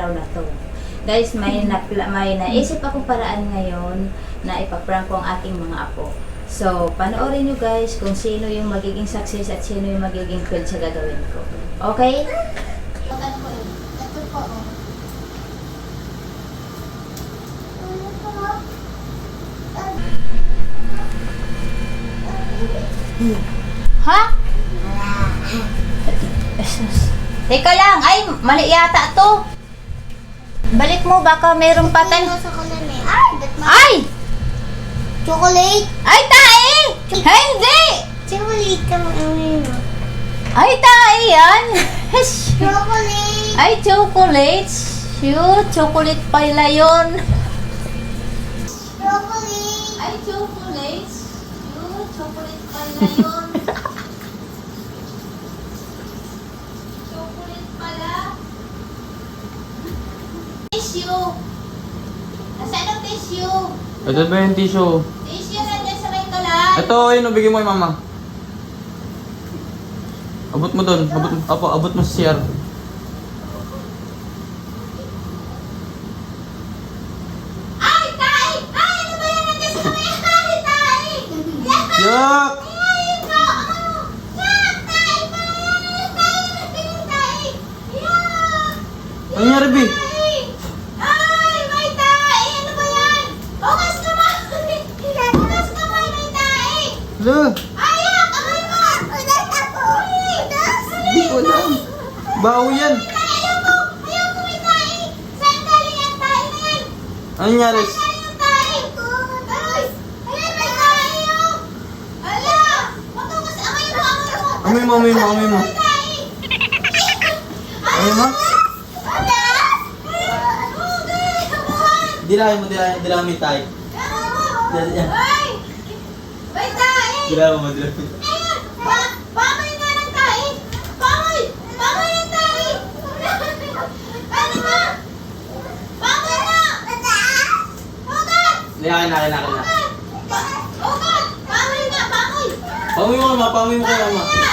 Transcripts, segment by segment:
araw na to. Guys, may, na, may naisip akong paraan ngayon na ipaprank ko ang aking mga apo. So, panoorin nyo guys kung sino yung magiging success at sino yung magiging fail sa gagawin ko. Okay? Ito po. Ha? Teka lang, ay, mali yata to. Balik mo, baka mayroong patay. Ay! Chocolate! Ay, tae! Hindi! Chocolate ka mo. Ay, tae yan! Chocolate! Ay, chocolates. Shoot, chocolate pala yun. Chocolate! Ay, chocolates. Shoot, chocolate pala yun. Tissue. Nasaan ang tissue? Ito ba yung tissue? Tissue nandiyan sa may tulay. Ito, yun, bigyan mo kay mama. Abot mo doon. Abot, apo, abot mo sa CR. Ay, tae! Ay, ano ba yan nandiyan sa may ay, tae? Yan! Yak! Ay, no! Yak! Tae pa! Tae! Tingin tae! Yak! Ano nangyari, Bi? Tae! Ay, may tae! Ano ba yan? Ugas kamay! Ugas kamay, may tae! Hala, Ay, yak! Aray mo! Ugas ako! Ugas! di ko alam. Baho yan. Ayaw ko! Ayaw ko may tae! Saan galing ang tae na yan? Ano nangyari? Saan yung tae ko? Aray! Ayan, may tae oh! Ala! Matugas! Amay mo! Amay mo! Amoy mo, amoy mo, amoy mo. Amoy mo? Dilahin mo, dilahin, dilahin mo tayo. Yan. Dilahin mo, dilahin mo. Ayan! Pa- Pamoy nga ng tae! Pamoy! Pamoy ng tae! Ano nga? Pamoy na! Dilahin na, akin na, na. Ugat! Pamoy na! Pamoy! Pamoy mo, mama, pamoy mo kay mama. Pamoy na!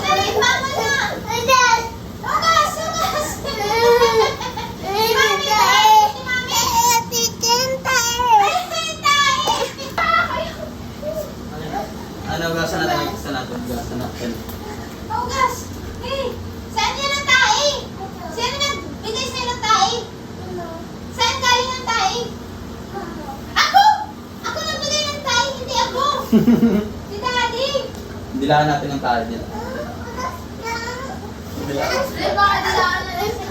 Dali, pamoy na! Ugat! Ugas! Ugas! Si Mami tae! Si Mami! Ay, may tae! Ano, gasan natin, gasan natin, gasan natin. Ugas! Eh! Saan yan ang tae? Sino nagbigay sa'yo ng tae? Saan galing ang tae? Ako! Ako nagbigay ng tae, hindi ako! Si Daddy! Dilahin natin ang tayo nila. Dilahin. Eh, baka dilaan na lang sa.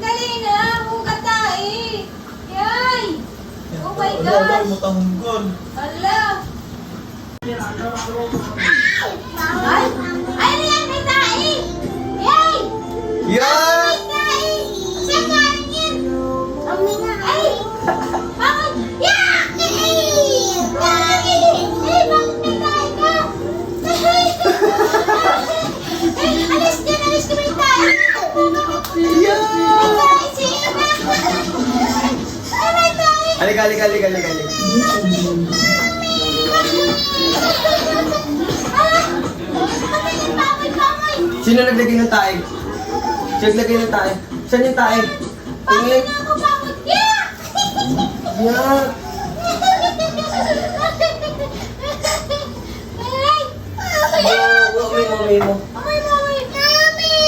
Dali na! Huwag tae! Yay! Oh my gosh! Mutanggon. Hala! Ay! Ay, Halika, halika, halika, halika, halika. Sino naglagay ng tae? Sino naglagay ng tae? Saan yung tae? Tingin. Ay! Wow, wow, mo, mo, amoy! Mami!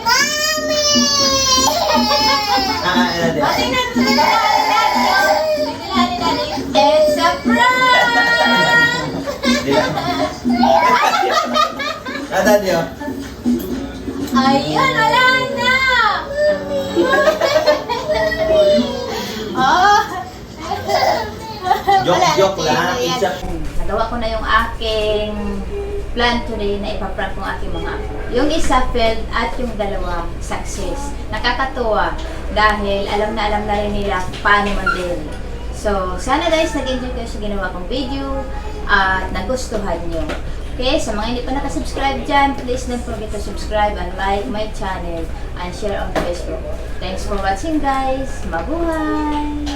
Mami! Ah, yan, yan. Daddy, oh. Ayun, wala na! oh! Joke, joke lang. It's a... Nagawa ko na yung aking plan today na ipaprank kong aking mga apo. Yung isa failed at yung dalawa success. Nakakatuwa dahil alam na alam na rin nila paano man-deal. So, sana guys, nag-enjoy kayo sa ginawa kong video at nagustuhan nyo. Okay, sa mga hindi pa nakasubscribe dyan, please don't forget to subscribe and like my channel and share on Facebook. Thanks for watching guys. Mabuhay!